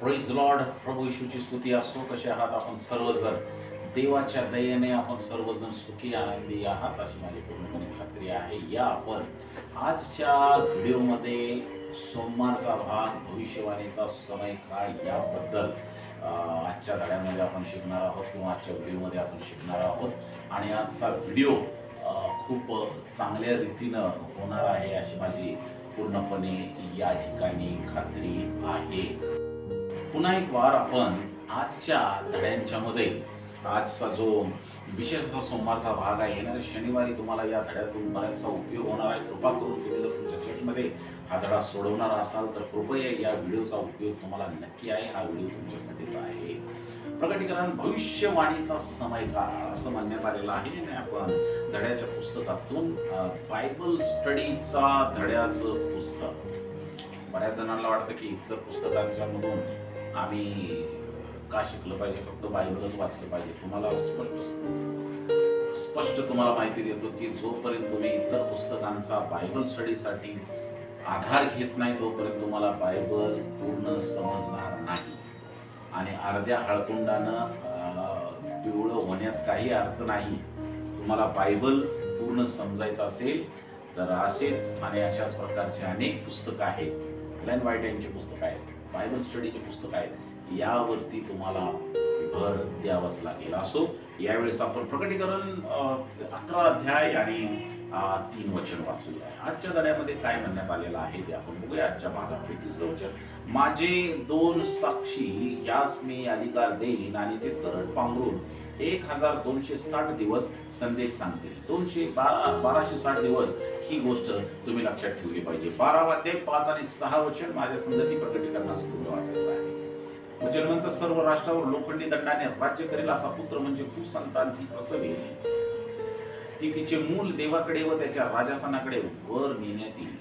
Praise Lord प्रभू येशूची स्तुती असो कसे आहात आपण सर्वजण? देवाच्या दयेने आपण सर्वजण सुखी आनंदी आहात अशी माझी पूर्णपणे खात्री आहे. या आपण आजच्या व्हिडिओमध्ये सोमवारचा भाग भविष्यवाणीचा समय काळ याबद्दल आजच्या धड्यामध्ये आपण शिकणार आहोत किंवा आजच्या व्हिडिओमध्ये आपण शिकणार आहोत. आणि आजचा व्हिडिओ खूप चांगल्या रीतीनं होणार आहे अशी माझी पूर्णपणे या ठिकाणी खात्री आहे. पुन्हा एक वार आपण आजच्या धड्यांच्या मध्ये आजचा जो विशेष असा सोमवारचा भाग आहे येणाऱ्या शनिवारी तुम्हाला या धड्यातून बऱ्याचसा उपयोग होणार आहे. कृपा करून तुम्ही जर तुमच्या चर्चमध्ये हा धडा सोडवणार असाल तर कृपया या व्हिडिओचा उपयोग तुम्हाला नक्की आहे. हा व्हिडिओ तुमच्यासाठीचा आहे. प्रकटीकरण भविष्यवाणीचा समय काळ असं म्हणण्यात आलेलं आहे. आणि आपण धड्याच्या पुस्तकातून बायबल स्टडीचा धड्याचं पुस्तक. बऱ्याच जणांना वाटतं की इतर पुस्तकांच्या मधून आम्ही का शिकलं पाहिजे? फक्त बायबलच वाचलं पाहिजे. तुम्हाला स्पष्ट स्पष्ट तुम्हाला माहिती देतो की जोपर्यंत तुम्ही इतर पुस्तकांचा बायबल स्टडीसाठी आधार घेत नाही तोपर्यंत तुम्हाला बायबल पूर्ण समजणार नाही. आणि अर्ध्या हळकुंडानं पिवळं होण्यात काही अर्थ नाही. तुम्हाला बायबल पूर्ण समजायचं असेल तर असेच आणि अशाच प्रकारचे अनेक पुस्तकं आहेत. ग्लेन व्हाईट यांची पुस्तकं आहेत. बायबल स्टडीचे पुस्तकं आहेत यावरती तुम्हाला भर द्यावाच लागेल. असो यावेळेस आपण प्रकटीकरण अकरा अध्याय आणि तीन वचन वाचूया. आजच्या धड्यामध्ये काय म्हणण्यात आलेलं आहे ते आपण बघूया. आजच्या भागामध्ये तिसरं वचन. माझे दोन साक्षी यास मी अधिकार देईन आणि ते तरट पांघरून एक हजार दोनशे साठ दिवस संदेश सांगते दोनशे बारा बाराशे साठ दिवस ही गोष्ट तुम्ही लक्षात ठेवली पाहिजे. बारावा ते पाच आणि सहा वचन माझ्या संगती प्रकटीकरणाचं तुम्ही वाचायचं आहे. जन्मंत सर्व राष्ट्रावर लोखंडी दंडाने राज्य करेल असा पुत्र म्हणजे तू संतान ती प्रसवी. ती तिचे मूल देवाकडे व त्याच्या राजासनाकडे वर नेण्यात येईल.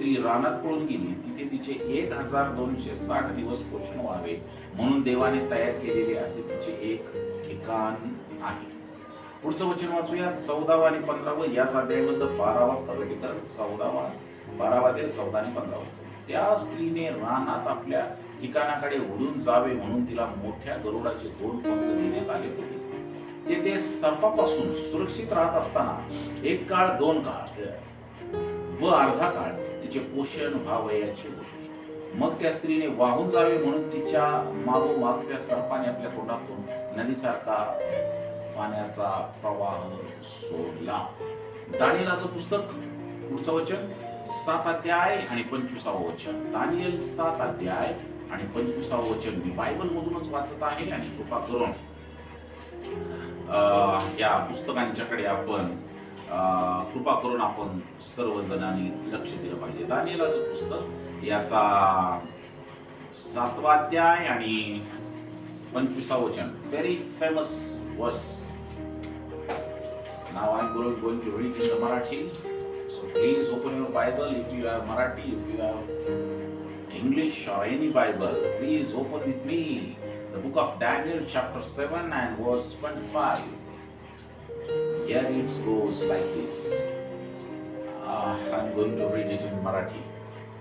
स्त्री रानात पळून गेली तिथे तिचे एक हजार दोनशे साठ दिवस पोषण व्हावे म्हणून देवाने तयार केलेले असे तिचे एक ठिकाण आहे. पुढचं वचन वाचूया चौदावा आणि पंधरावं याच अध्यायाबद्दल बारावा प्रगटीकरण चौदावा बारावा ते चौदा आणि पंधरावा त्या स्त्रीने रानात आपल्या ठिकाणाकडे उडून जावे म्हणून तिला मोठ्या गरुडाचे दोन पंख देण्यात आले होते. तेथे सर्पापासून सुरक्षित राहत असताना एक काळ दोन काळ व अर्धा काळ तिचे पोषण व्हावयाचे होते मग त्या स्त्रीने वाहून जावे म्हणून तिच्या मागोमाग त्या सर्पाने आपल्या तोंडातून नदीसारखा पाण्याचा प्रवाह सोडला. दानियलाचं पुस्तक पुढचं वचन सात अध्याय आणि पंचवीसावं वचन. दानियल सात अध्याय आणि पंचवीसावं वचन. मी बायबल मधूनच वाचत आहे आणि कृपा करून या पुस्तकांच्याकडे आपण कृपा करून आपण सर्वजणांनी लक्ष दिलं पाहिजे. दानिलाच पुस्तक याचा सातवाध्याय आणि पंचवीसा वचन. व्हेरी फेमस वस नाव आहे गुरु गोंजी होळी केलं Marathi. So please open your Bible if you have Marathi if you have English or any Bible please open with me the book of Daniel chapter seven and verse point five Here it goes like this. Uh, I'm going to read it in Marathi.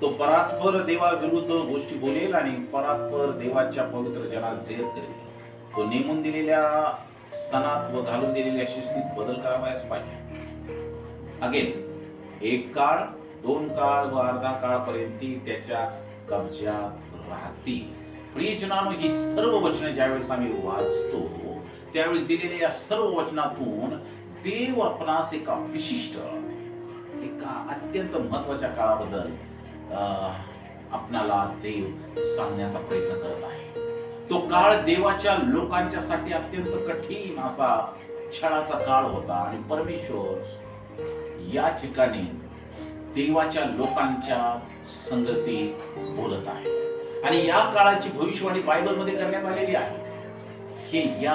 तो परात्पर देवाविरुद्ध गोष्टी बोलेल आणि परात्पर देवाच्या पवित्र जनात झेर करेल तो नेमून दिलेल्या सणात व घालून दिलेल्या शिस्तीत बदल करावायच पाहिजे अगेन एक काळ दोन काळ व अर्धा काळपर्यंत त्याच्या कब्जात राहतील प्रियजनानो ही सर्व वचनं ज्यावेळेस आम्ही वाचतो त्यावेळेस दिलेल्या या सर्व वचनातून देव आपणास एका विशिष्ट एका अत्यंत महत्त्वाच्या काळाबद्दल आपणाला देव सांगण्याचा प्रयत्न करत आहे. तो काळ देवाच्या लोकांच्यासाठी अत्यंत कठीण असा क्षणाचा काळ होता आणि परमेश्वर या ठिकाणी देवाच्या लोकांच्या संगती बोलत आहे. आणि या काळाची भविष्यवाणी बायबलमध्ये करण्यात आलेली आहे. हे या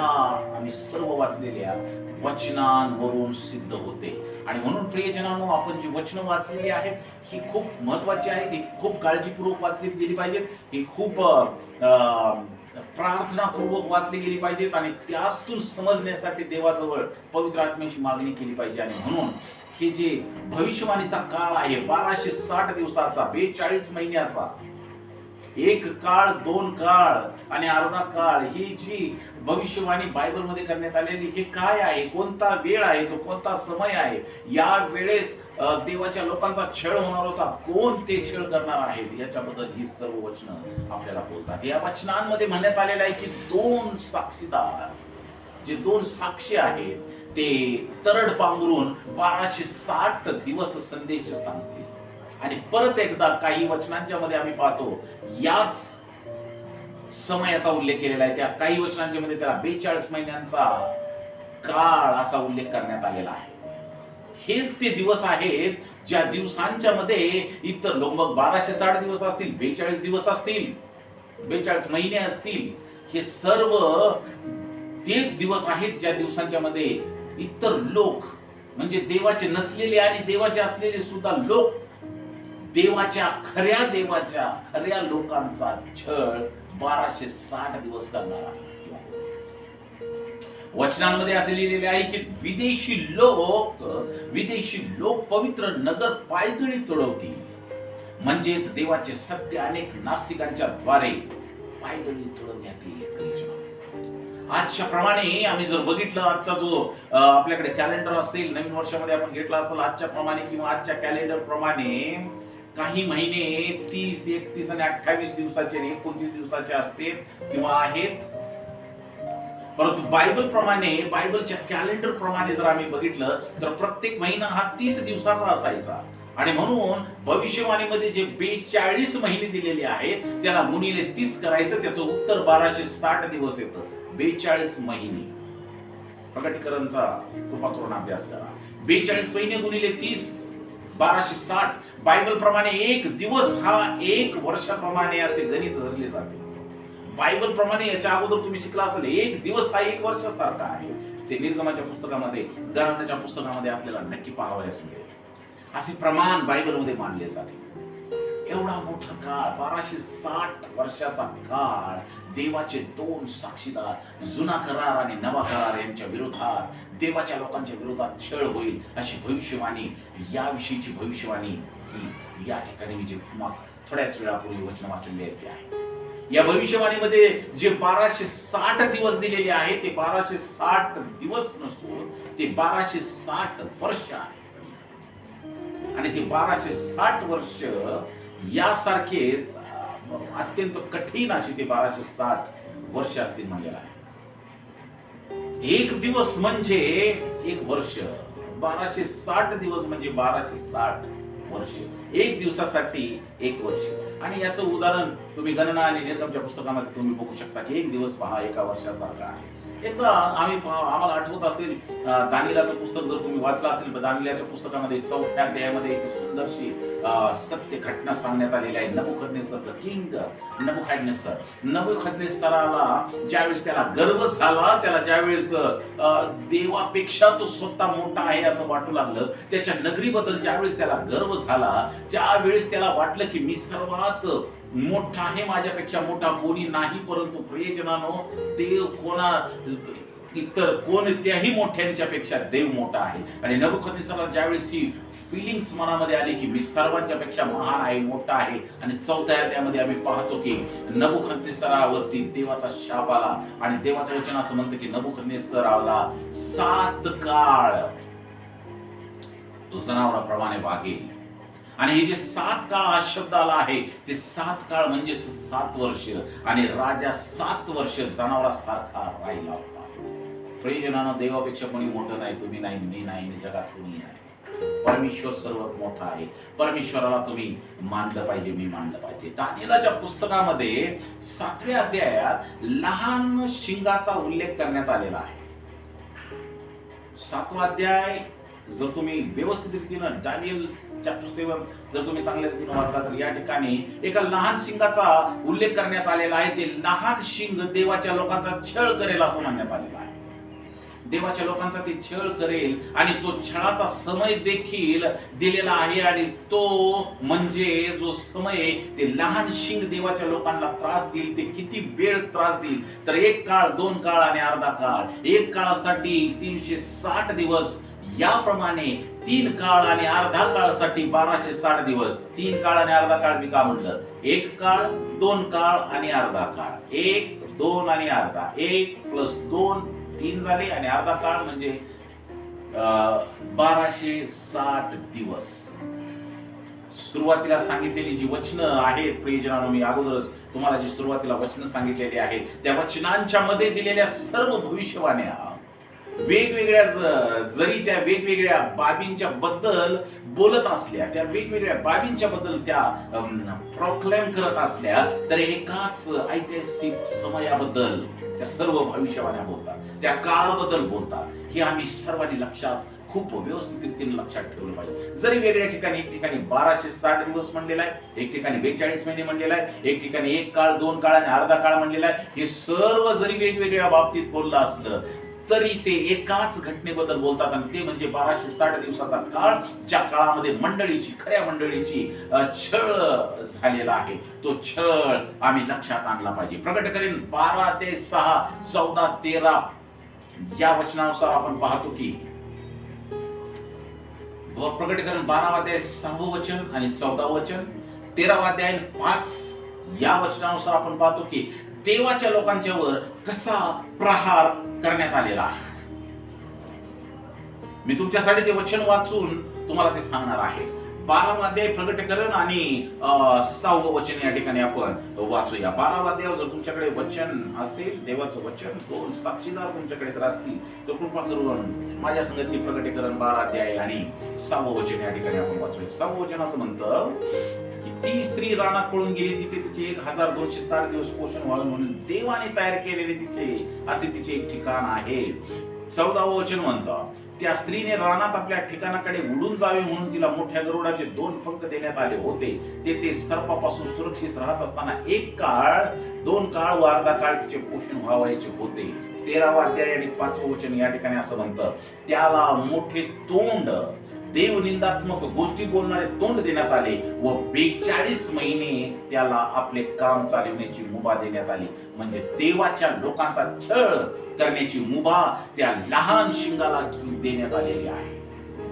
आणि सर्व वाचलेल्या वचनांवरून सिद्ध होते. आणि म्हणून प्रियजनांनो आपण जी वचनं वाचलेली आहेत ही खूप महत्वाची आहेत ही खूप काळजीपूर्वक वाचली गेली पाहिजेत ही खूप अं, प्रार्थनापूर्वक वाचली गेली पाहिजेत आणि त्यातून समजण्यासाठी देवाजवळ पवित्र आत्म्याची मागणी केली पाहिजे. आणि म्हणून हे जे भविष्यवाणीचा काळ आहे बाराशे साठ दिवसाचा बेचाळीस महिन्याचा एक काळ दोन काळ आणि अर्धा काळ ही जी भविष्यवाणी बायबलमध्ये करण्यात आलेली हे काय आहे? कोणता वेळ आहे? तो कोणता समय आहे? या वेळेस देवाच्या लोकांचा छळ होणार होता. कोण ते छळ करणार आहेत याच्याबद्दल ही सर्व वचनं आपल्याला बोलतात. या वचनांमध्ये म्हणण्यात आलेलं आहे की दोन साक्षीदार जे दोन साक्षी आहेत ते तरड पांघरून बाराशे साठ दिवस संदेश सांगतील. आणि परत एकदा काही वचनांच्या मध्ये आम्ही पाहतो याच समयाचा उल्लेख केलेला आहे. त्या काही वचनांच्या मध्ये त्याला बेचाळीस महिन्यांचा काळ असा उल्लेख करण्यात आलेला आहे. हेच ते दिवस आहेत ज्या दिवसांच्या मध्ये इतर लोक मग बाराशे साठ दिवस असतील बेचाळीस दिवस असतील बेचाळीस महिने असतील हे सर्व तेच दिवस आहेत ज्या दिवसांच्या मध्ये इतर लोक म्हणजे देवाचे नसलेले आणि देवाचे असलेले सुद्धा लोक देवाच्या खऱ्या देवाच्या खऱ्या लोकांचा छळ बाराशे साठ दिवस करणार आहे. वचनांमध्ये असे लिहिलेले आहे की विदेशी लोक विदेशी लोक पवित्र नगर पायदळी तुडवतील. म्हणजेच देवाचे सत्य अनेक नास्तिकांच्या द्वारे पायदळी तुडवण्यात येईल. आजच्या प्रमाणे आम्ही जर बघितलं आजचा जो आपल्याकडे कॅलेंडर असेल नवीन वर्षामध्ये आपण घेतला असेल आजच्या प्रमाणे किंवा आजच्या कॅलेंडर प्रमाणे काही महिने तीस एकतीस आणि अठ्ठावीस दिवसाचे एकोणतीस दिवसाचे असतील किंवा आहेत. परंतु बायबल प्रमाणे बायबलच्या कॅलेंडर प्रमाणे जर आम्ही बघितलं तर प्रत्येक महिना हा तीस दिवसाचा असायचा. आणि म्हणून भविष्यवाणीमध्ये जे बेचाळीस महिने दिलेले आहेत त्याला मुनीले तीस करायचं त्याचं उत्तर बाराशे साठ दिवस येतं. बेचाळीस महिने. प्रकटीकरणचा कृपा करून अभ्यास करा. बेचाळीस महिने गुणिले तीस. बाराशे साठ. बायबल प्रमाणे एक दिवस हा एक वर्षाप्रमाणे असे गणित धरले जाते. बायबल प्रमाणे याच्या अगोदर तुम्ही शिकला असेल एक दिवस हा एक वर्षासारखा आहे. ते निर्गमाच्या पुस्तकामध्ये गणनाच्या पुस्तकामध्ये आपल्याला नक्की पाहावयास मिळेल. असे प्रमाण बायबलमध्ये मानले जाते. एवढा मोठा काळ बाराशे साठ वर्षाचा काळ देवाचे दोन साक्षीदार जुना करार आणि नवा करार यांच्या विरोधात देवाच्या लोकांच्या विरोधात छळ होईल अशी भविष्यवाणी याविषयीची भविष्यवाणी ही या ठिकाणी मी जे थोड्याच वेळापूर्वी वचन वाचलेले ते आहे. या भविष्यवाणीमध्ये जे बाराशे साठ दिवस दिलेले आहे ते बाराशे साठ दिवस नसून ते बाराशे साठ वर्ष आहे आणि ते बाराशे साठ वर्ष यासारखेच अत्यंत कठीण अशी ते बाराशे साठ वर्ष असतील म्हणलेलं आहे. एक दिवस म्हणजे एक वर्ष. बाराशे साठ दिवस म्हणजे बाराशे साठ वर्ष. एक दिवसासाठी एक वर्ष. आणि याचं उदाहरण तुम्ही गणना आणि निर्गमच्या पुस्तकामध्ये तुम्ही बघू शकता की एक दिवस पहा एका वर्षासारखा आहे. एकदा आम्ही आम्हाला आठवत असेल दानिलाचं पुस्तक जर तुम्ही वाचलं असेल तर दानिलाच्या पुस्तकामध्ये चौथ्या अध्यायामध्ये एक सुंदरशी सत्य घटना सांगण्यात आलेली आहे. नबुखदनेसर द किंग नबुखदनेसर नबुखदनेसराला ज्यावेळेस त्याला गर्व झाला त्याला ज्यावेळेस अं, देवापेक्षा तो स्वतः मोठा आहे असं वाटू लागलं त्याच्या नगरीबद्दल ज्यावेळेस त्याला गर्व झाला ज्यावेळेस त्याला वाटलं की मी सर्वात मोठा आहे माझ्यापेक्षा मोठा कोणी नाही परंतु प्रियजनानो देव कोणा इतर कोणत्याही मोठ्यांच्या पेक्षा देव मोठा आहे. आणि नभुखनिसाला ज्यावेळेस ही फिलिंग्स मनामध्ये आली की मी सर्वांच्या पेक्षा महान आहे मोठा आहे आणि चौथ्या अध्यायामध्ये आम्ही पाहतो की नभुखनिसरावरती देवाचा शाप आला. आणि देवाचं वचन असं म्हणतं की नभुखनिसरावला सात काळ तो जनावराप्रमाणे वागेल. आणि हे जे सात काळ हा शब्द आला आहे ते सात काळ म्हणजेच सात वर्ष. आणि राजा सात वर्ष जनावरासारखा राहिला होता. प्रयोजनानं देवापेक्षा कोणी मोठं नाही. तुम्ही नाही मी नाही जगात कोणी नाही. परमेश्वर सर्वात मोठा आहे. परमेश्वराला तुम्ही मानलं पाहिजे मी मानलं पाहिजे. दानिलाच्या पुस्तकामध्ये सातव्या अध्यायात लहान शिंगाचा उल्लेख करण्यात आलेला आहे. सातवा अध्याय जर तुम्ही व्यवस्थित रीतीनं डॅनियल चॅप्टर सेवन जर तुम्ही चांगल्या रीतीनं वाचला तर या ठिकाणी एका लहान शिंगाचा उल्लेख करण्यात आलेला आहे. ते लहान शिंग देवाच्या लोकांचा छळ करेल असं म्हणण्यात आलेलं आहे. देवाच्या लोकांचा ते छळ करेल आणि तो छळाचा समय देखील दिलेला आहे आणि तो म्हणजे जो समय आहे, ते लहान शिंग देवाच्या लोकांना त्रास देईल ते किती वेळ त्रास देईल. तर एक काळ दोन काळ आणि अर्धा काळ. एक काळासाठी तीनशे साठ दिवस याप्रमाणे तीन काळ आणि अर्धा काळसाठी बाराशे साठ दिवस. तीन काळ आणि अर्धा काळ मी का म्हटलं? एक काळ दोन काळ आणि अर्धा काळ. एक दोन आणि अर्धा. एक प्लस दोन तीन झाले आणि अर्धा काळ म्हणजे अं, बाराशे साठ दिवस. सुरुवातीला सांगितलेली जी वचनं आहेत प्रियजनानो मी अगोदरच तुम्हाला जी सुरुवातीला वचनं सांगितलेली आहेत त्या वचनांच्या मध्ये दिलेल्या सर्व भविष्यवाण्या वेगवेगळ्या जरी त्या वेगवेगळ्या बाबींच्या बद्दल बोलत असल्या त्या वेगवेगळ्या बाबींच्या बद्दल त्या प्रोक्लेम करत असल्या तर एकाच ऐतिहासिक समयाबद्दल त्या सर्व भविष्यवाण्या बोलतात. त्या काळाबद्दल बोलतात. हे आम्ही सर्वांनी लक्षात खूप व्यवस्थित रीतीने लक्षात ठेवलं पाहिजे. जरी वेगळ्या ठिकाणी एक ठिकाणी बाराशे साठ दिवस म्हणलेला आहे एक ठिकाणी बेचाळीस महिने म्हणलेला आहे एक ठिकाणी एक काळ दोन काळ आणि अर्धा काळ म्हणलेला आहे हे सर्व जरी वेगवेगळ्या बाबतीत बोललं असलं तरी ते एकाच घटनेबद्दल बोलतात आणि ते म्हणजे बाराशे साठ दिवसाचा काळ ज्या काळामध्ये मंडळीची खऱ्या मंडळीची छळ झालेला आहे. तो छळ आम्ही लक्षात आणला पाहिजे. प्रकट करेन बारा ते सहा चौदा तेरा या वचनानुसार आपण पाहतो की प्रकट प्रकटीकरण बारावाध्याय सहावं वचन आणि चौदा वचन तेरावाध्याय पाच या वचनानुसार आपण पाहतो की देवाच्या लोकांच्यावर कसा प्रहार करण्यात आलेला आहे? मी तुमच्यासाठी ते वचन वाचून तुम्हाला ते सांगणार आहे. बारावा अध्याय प्रकटीकरण आणि सहावं वचन या ठिकाणी आपण वाचूया. बारावा अध्याय जर तुमच्याकडे वचन असेल देवाचं वचन दोन साक्षीदार तुमच्याकडे जर असतील तर कृपा करून माझ्या संगती प्रकटीकरण बारा अध्याय आणि सहावं वचन या ठिकाणी आपण वाचूया. सहावं वचन असं म्हणतं ती स्त्री रानात पळून गेली तिथे तिचे एक हजार दोनशे साठ दिवस पोषण व्हावे म्हणून देवाने तयार केलेले तिचे असे तिचे एक ठिकाण आहे. चौदावं वचन म्हणतं त्या स्त्रीने रानात आपल्या ठिकाणाकडे उडून जावे म्हणून तिला मोठ्या गरुडाचे दोन पंख देण्यात आले होते. ते ते सर्पापासून सुरक्षित राहत असताना एक काळ दोन काळ व अर्धा काळ तिचे पोषण व्हावायचे होते. तेरावा अध्याय आणि पाचवं वचन या ठिकाणी असं म्हणतं त्याला मोठे तोंड देवनिंदात्मक गोष्टी बोलणारे तोंड देण्यात आले व बेचाळीस महिने त्याला आपले काम चालवण्याची मुभा देण्यात आली. म्हणजे देवाच्या लोकांचा छळ करण्याची मुभा त्या लहान शिंगाला देण्यात आलेली आहे.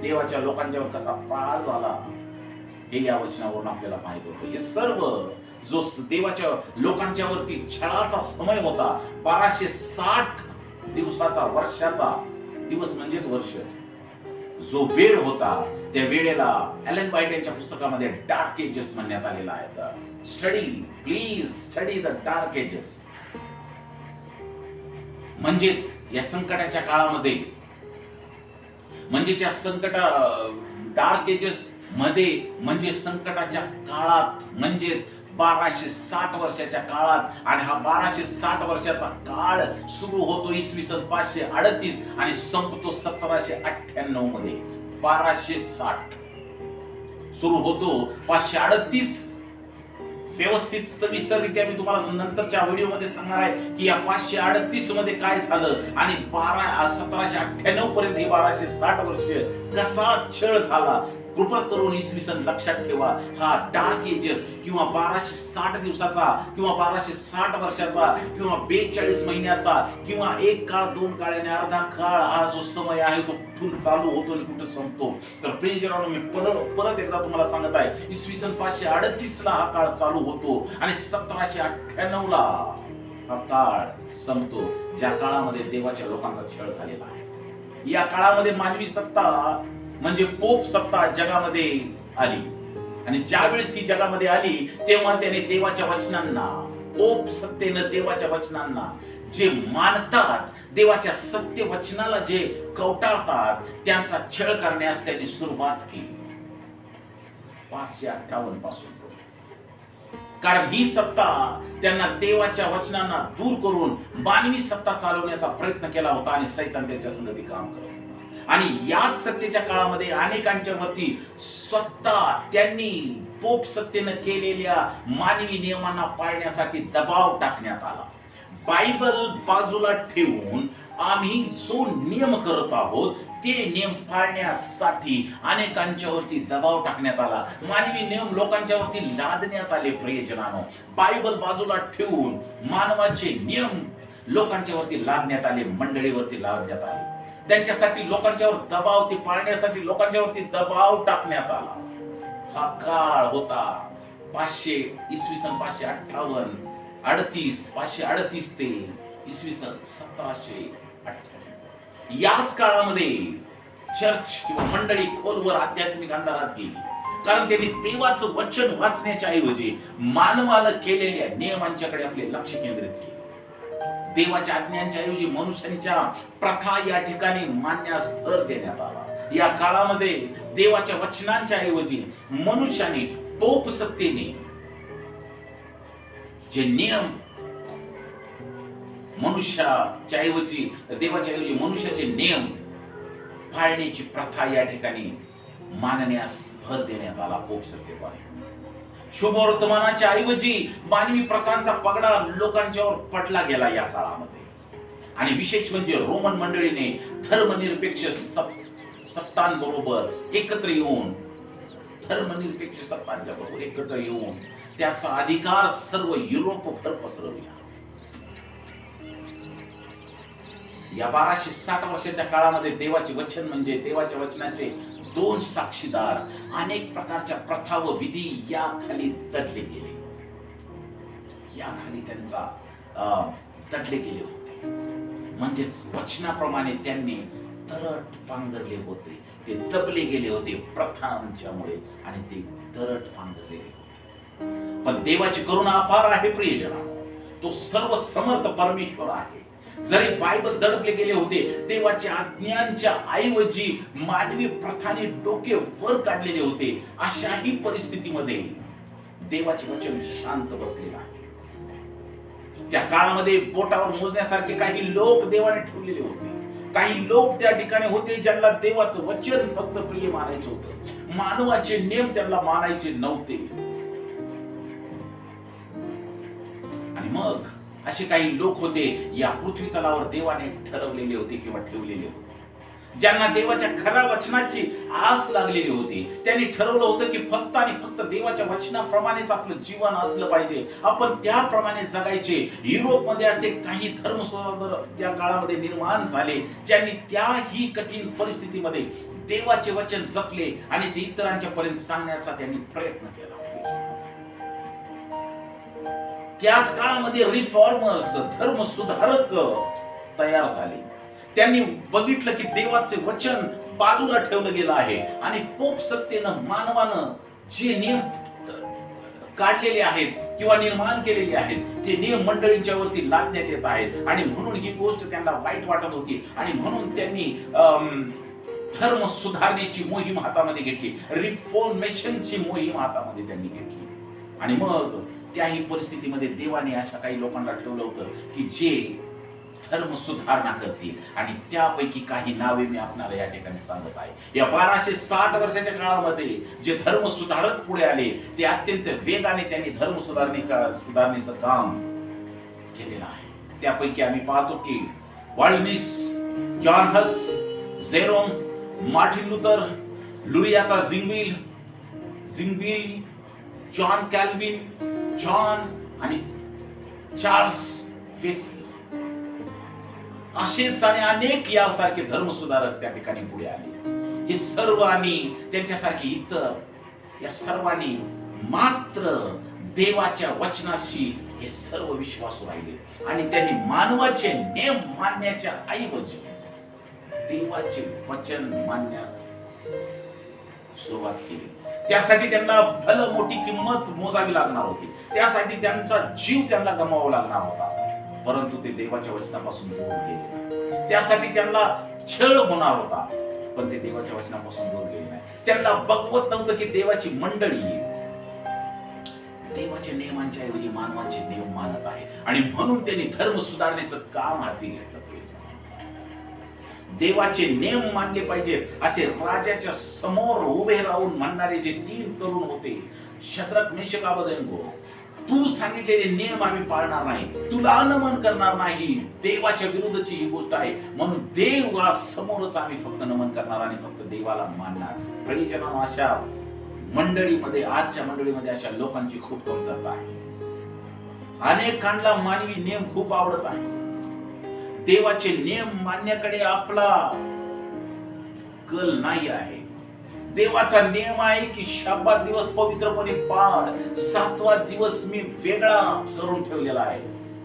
देवाच्या लोकांच्यावर कसा प्रहार झाला हे या वचनावरून आपल्याला माहीत होतं. हे सर्व जो देवाच्या लोकांच्यावरती छळाचा समय होता बाराशे साठ दिवसाचा वर्षाचा दिवस म्हणजेच वर्ष. जो वेळ होता त्या वेळेला ॲलन वाईट यांच्या पुस्तकामध्ये डार्क एजेस म्हणण्यात आलेला आहे. Study please study the dark ages म्हणजेच या संकटाच्या काळामध्ये म्हणजेच या संकटा डार्क एजेस मध्ये म्हणजे संकटाच्या काळात म्हणजेच बाराशे साठ वर्षाच्या काळात आणि हा बाराशे साठ वर्षाचा काळ सुरू होतो इसवी सन पाचशे अडतीस आणि संपतो सतराशे अठ्ठ्याण्णवमध्ये. बाराशे साठ सुरू होतो. पाचशे अडतीस व्यवस्थित सविस्तररित्या मी तुम्हाला नंतरच्या व्हिडिओमध्ये सांगणार आहे की या पाचशे अडतीसमध्ये काय झालं आणि बारा सतराशे अठ्ठ्याण्णव पर्यंत हे बाराशे साठ वर्ष कसा छळ झाला? कृपा करून इसवी सन लक्षात ठेवा. हा डार्क एजेस किंवा बाराशे साठ दिवसाचा किंवा बाराशे साठ वर्षाचा किंवा बेचाळीस महिन्याचा किंवा एक काळ दोन काळ आणि अर्धा काळ हा जो समय आहे तो कुठून चालू होतो आणि कुठे संपतो? तर प्रियजनांनो मी परत परत एकदा तुम्हाला सांगत आहे इसवी सन पाचशे अडतीस ला हा काळ चालू होतो आणि सतराशे अठ्ठ्याण्णव ला हा काळ संपतो ज्या काळामध्ये देवाच्या लोकांचा छळ झालेला आहे. या काळामध्ये मानवी सत्ता म्हणजे पोप सत्ता जगामध्ये आली. आणि ज्यावेळेस ही जगामध्ये आली तेव्हा त्याने देवाच्या वचनांना पोप सत्तेनं देवाच्या वचनांना जे मानतात देवाच्या सत्य वचनाला जे कवटाळतात त्यांचा छळ करण्यास त्यांनी सुरुवात केली. पाचशे अठ्ठावन्नपासून. कारण ही सत्ता त्यांना देवाच्या वचनांना दूर करून मानवी सत्ता चालवण्याचा प्रयत्न केला होता आणि सैतान त्याच्या संगती काम करत आणि याच सत्तेच्या काळामध्ये अनेकांच्या वरती स्वतः त्यांनी पोप सत्तेनं केलेल्या मानवी नियमांना पाळण्यासाठी दबाव टाकण्यात आला. बायबल बाजूला ठेवून आम्ही जो नियम करत आहोत ते नियम पाळण्यासाठी अनेकांच्यावरती दबाव टाकण्यात आला. मानवी नियम लोकांच्यावरती लादण्यात आले प्रियजनानो. बायबल बाजूला ठेवून मानवाचे नियम लोकांच्यावरती लादण्यात आले मंडळीवरती लादण्यात आले. त्यांच्यासाठी लोकांच्यावर दबाव ते पाळण्यासाठी लोकांच्यावरती दबाव टाकण्यात आला. हा काळ होता पाचशे इसवी सन पाचशे अठ्ठावन्न अडतीस पाचशे अडतीस ते इसवी सन सतराशे अठ्ठावन्न. याच काळामध्ये चर्च किंवा मंडळी खोलवर आध्यात्मिक अंधारात गेली. कारण त्यांनी देवाचं वचन वाचण्याच्या ऐवजी मानवानं केलेल्या नियमांच्याकडे आपले लक्ष केंद्रित केले. देवाच्या आज्ञांच्या ऐवजी मनुष्यांच्या प्रथा या ठिकाणी मानण्यास भर देण्यात आला. या काळामध्ये देवाच्या वचनांच्या ऐवजी मनुष्याने पोप सत्तेने जे नियम मनुष्याच्या ऐवजी देवाच्या ऐवजी मनुष्याचे नियम पाळण्याची प्रथा या ठिकाणी मानण्यास भर देण्यात आला पोप सत्तेद्वारे. शुभवर्तमानाच्या ऐवजी मानवी प्रथांचा पगडा लोकांच्यावर पडला गेला या काळामध्ये. आणि विशेष म्हणजे रोमन मंडळीने धर्मनिरपेक्ष सत्तांबरोबर एकत्र येऊन धर्मनिरपेक्ष सत्तांच्या बरोबर एकत्र येऊन त्याचा अधिकार सर्व युरोपभर पसरवला. या बाराशे साठ वर्षाच्या काळामध्ये देवाचे वचन म्हणजे देवाच्या वचनाचे दोन साक्षीदार अनेक प्रकारच्या प्रथा व विधी या खाली दडले गेले. या खाली त्यांचा दडले गेले होते. म्हणजेच वचनाप्रमाणे त्यांनी तरट पांघरले होते. ते दबले गेले होते प्रथांच्यामुळे आणि ते तरट पांघरले होते. पण देवाची करुणा अपार आहे प्रियजना तो सर्व समर्थ परमेश्वर आहे. जरी बायबल दडपले गेले होते देवाच्या आज्ञांच्या ऐवजी मानवी प्रथाने डोके वर काढलेले होते अशाही परिस्थितीमध्ये देवाचे वचन शांत बसलेलं आहे. त्या काळामध्ये बोटावर मोजण्यासारखे काही लोक देवाने ठेवलेले होते. काही लोक त्या ठिकाणी होते ज्यांना देवाचं वचन फक्त प्रिय मानायचं होतं. मानवाचे नियम त्यांना मानायचे नव्हते. आणि मग असे काही लोक होते या पृथ्वी तलावर देवाने ठरवलेले होते किंवा ठेवलेले होते. ज्यांना देवाच्या खऱ्या वचनाची आस लागलेली होती त्यांनी ठरवलं होतं की फक्त आणि फक्त देवाच्या वचनाप्रमाणेच आपलं जीवन असलं पाहिजे. आपण त्याप्रमाणे जगायचे. युरोपमध्ये असे काही धर्म त्या काळामध्ये निर्माण झाले ज्यांनी त्याही कठीण परिस्थितीमध्ये देवाचे वचन जपले आणि ते इतरांच्या पर्यंत सांगण्याचा त्यांनी प्रयत्न केला. त्याच काळामध्ये रिफॉर्मर्स धर्म सुधारक तयार झाले. त्यांनी बघितलं की देवाचे वचन बाजूला ठेवलं गेलं आहे आणि पोप सत्तेनं मानवानं जे नियम काढलेले आहेत किंवा निर्माण केलेले आहेत ते नियम मंडळींच्या वरती लादण्यात येत आहेत. आणि म्हणून ही गोष्ट त्यांना वाईट वाटत होती. आणि म्हणून त्यांनी धर्म सुधारण्याची मोहीम हातामध्ये घेतली. रिफॉर्मेशनची मोहीम हातामध्ये त्यांनी घेतली. आणि मग त्याही परिस्थितीमध्ये देवाने अशा काही लोकांना ठेवलं होतं की जे धर्म सुधारणा करतील. आणि त्यापैकी काही नावे मी आपणाला या ठिकाणी सांगत आहे. या बाराशे साठ वर्षाच्या काळामध्ये जे धर्म सुधारक पुढे आले ते अत्यंत वेगाने त्यांनी धर्म सुधारणे सुधारणेचं काम केलेलं आहे. त्यापैकी आम्ही पाहतो की Waldenses John Huss Jerome Martin Luther लुरियाचा Zwingli Zwingli John Calvin John आणि चार्ल्स वेस्ली. असेच आणि अनेक यासारखे धर्मसुधारक त्या ठिकाणी पुढे आले. हे सर्व आणि त्यांच्यासारखे इतर या सर्वांनी मात्र देवाच्या वचनाशी हे सर्व विश्वासू राहिले. आणि त्यांनी मानवाचे नेम मानण्याच्या ऐवजी देवाचे वचन मानण्यास सुरुवात केली. त्यासाठी त्यांना फल मोठी किंमत मोजावी लागणार होती. त्यासाठी त्यांचा जीव त्यांना गमावा लागणार होता. परंतु ते देवाच्या वचनापासून दूर गेले त्यासाठी त्यांना छळ होणार होता. पण ते देवाच्या वचनापासून दूर गेले नाही. त्यांना बघवत नव्हतं की देवाची मंडळी देवाच्या नियमांच्या ऐवजी मानवाचे नियम मानत आहे. आणि म्हणून त्यांनी धर्म सुधारण्याचं काम हाती घेतलं. देवाचे नियम मानले पाहिजेत असे राजाच्या समोर उभे राहून म्हणणारे जे तीन तरुण होते शत्रक मेषकाबदनगो तू सांगितलेले नियम आम्ही पाळणार नाही. तुला नमन करणार नाही. देवाच्या विरुद्धची ही गोष्ट आहे. म्हणून देवा समोरच आम्ही फक्त नमन करणार आणि फक्त देवाला मानणार. प्रयोजनानं अशा मंडळीमध्ये आजच्या मंडळीमध्ये अशा लोकांची खूप कमतरता आहे. अनेकांना मानवी नियम खूप आवडत आहे. देवाचे नियम मानण्याकडे आपला कल नाही आहे. देवाचा नियम आहे की शाबात दिवस पवित्रपणे पाळ सातवा दिवस मी वेगळा करून ठेवलेला आहे.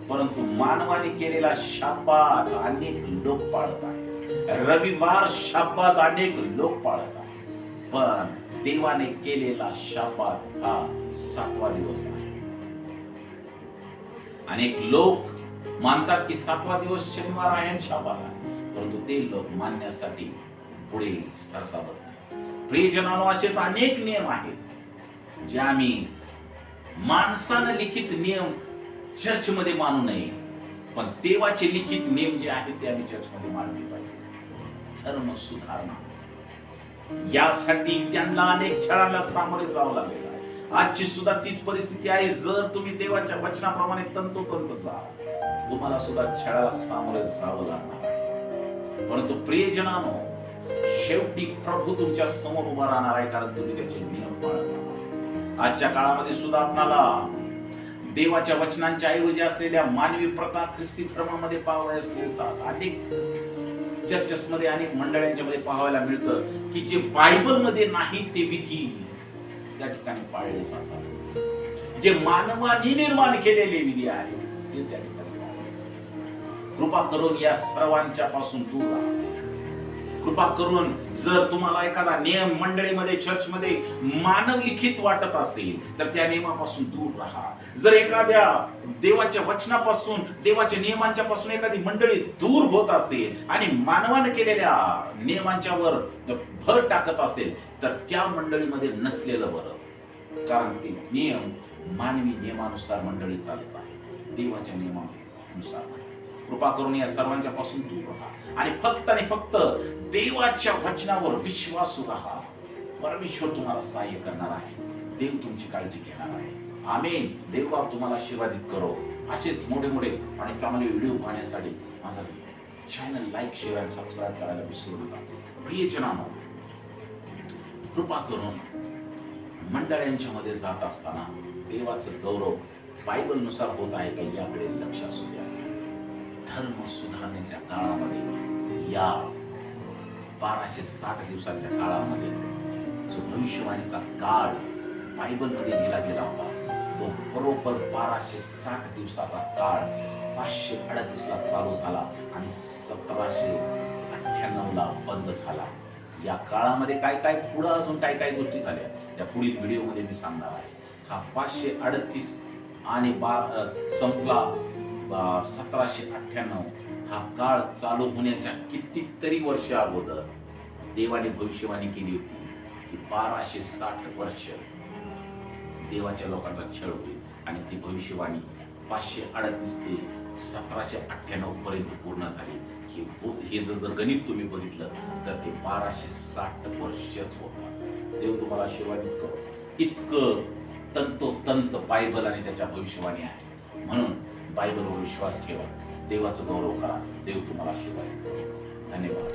परंतु मानवाने केलेला शाबात अनेक लोक पाळत आहे रविवार शाबात अनेक लोक पाळत आहे पण देवाने केलेला शाबात हा सातवा दिवस आहे. अनेक लोक मानतात की सातवा दिवस शनिवार आहे आणि शाबात आहे. परंतु ते लोक मानण्यासाठी पुढे सरसावत नाही. प्रियजनानो असेच अनेक नियम आहेत जे आम्ही माणसानं लिखित नियम चर्चमध्ये मानू नये. पण देवाचे लिखित नियम जे आहेत ते आम्ही चर्चमध्ये मानले पाहिजे. धर्म सुधारणा. यासाठी त्यांना अनेक छळाला सामोरे जावं लागलेलं आहे. आजची सुद्धा तीच परिस्थिती आहे. जर तुम्ही देवाच्या वचनाप्रमाणे तंतोतंत जा तुम्हाला सुद्धा छळाला सामोरे जावं लागणार आहे. परंतु प्रियजनानो शेवटी प्रभू तुमच्यासमोर उभा राहणार आहे कारण तुम्ही त्याचे नियम पाळत आजच्या काळामध्ये सुद्धा आपणाला देवाच्या वचनांच्या ऐवजी असलेल्या मानवी प्रथा ख्रिस्ती प्रमाणामध्ये पाहावयास मिळतात. अनेक चर्चेस मध्ये अनेक मंडळांच्या मध्ये पाहायला मिळतं की जे बायबलमध्ये नाही ते विधी त्या ठिकाणी पाळले जातात. जे मानवाने निर्माण केलेले विधी आहे ते त्या ठिकाणी कृपा करून या सर्वांच्या पासून दूर राहा. कृपा करून जर तुम्हाला एखादा नियम मंडळीमध्ये चर्चमध्ये मानव लिखित वाटत असेल तर त्या नियमापासून दूर राहा. जर एखाद्या देवाच्या वचनापासून देवाच्या नियमांच्या पासून एखादी मंडळी दूर होत असेल आणि मानवाने केलेल्या नियमांच्या वर भर टाकत असेल तर त्या मंडळीमध्ये नसलेलं बरं. कारण ते नियम मानवी नियमानुसार मंडळी चालत आहे. देवाच्या नियमानुसार कृपा करून या सर्वांच्या पासून दूर राहा. आणि फक्त आणि फक्त देवाच्या वचनावर विश्वासू राहा. परमेश्वर तुम्हाला सहाय्य करणार आहे. देव तुमची काळजी घेणार आहे. आमेन. देवबाब तुम्हाला आशीर्वादित करो. असेच मोठे मोठे आणि चांगले व्हिडिओ पाहण्यासाठी माझा चॅनल लाईक शेअर आणि सबस्क्राईब करायला विसरू नका. प्रियजनानो कृपा करून मंडळांच्या मध्ये जात असताना देवाचं गौरव बायबलनुसार होत आहे का याकडे लक्ष असू द्या. धर्म सुधारण्याच्या काळामध्ये या बाराशे साठ दिवसाच्या काळामध्ये जो भविष्यवाणीचा काळ बायबलमध्ये दिला गेला होता तो बरोबर बाराशे साठ दिवसाचा काळ पाचशे अडतीस ला चालू झाला आणि सतराशे अठ्ठ्याण्णव ला बंद झाला. या काळामध्ये काय काय पुढं अजून काय काय गोष्टी झाल्या त्या पुढील व्हिडिओमध्ये मी सांगणार आहे. हा पाचशे अडतीस आणि बार संपला सतराशे अठ्ठ्याण्णव हा काळ चालू होण्याच्या कितीतरी वर्ष अगोदर देवाने भविष्यवाणी केली होती की बाराशे साठ वर्ष देवाच्या लोकांचा छळ होईल आणि ती भविष्यवाणी पाचशे अडतीस ते सतराशे अठ्ठ्याण्णव पर्यंत पूर्ण झाली. हे हे जर गणित तुम्ही बघितलं तर ते बाराशे साठ वर्षच होतात देव तुम्हाला आशीर्वादित करो. इतकं तंतोतंत बायबल आणि त्याच्या भविष्यवाणी आहे. म्हणून बायबलवर विश्वास ठेवा. देवाचं गौरव करा. देव तुम्हाला शिवाय धन्यवाद.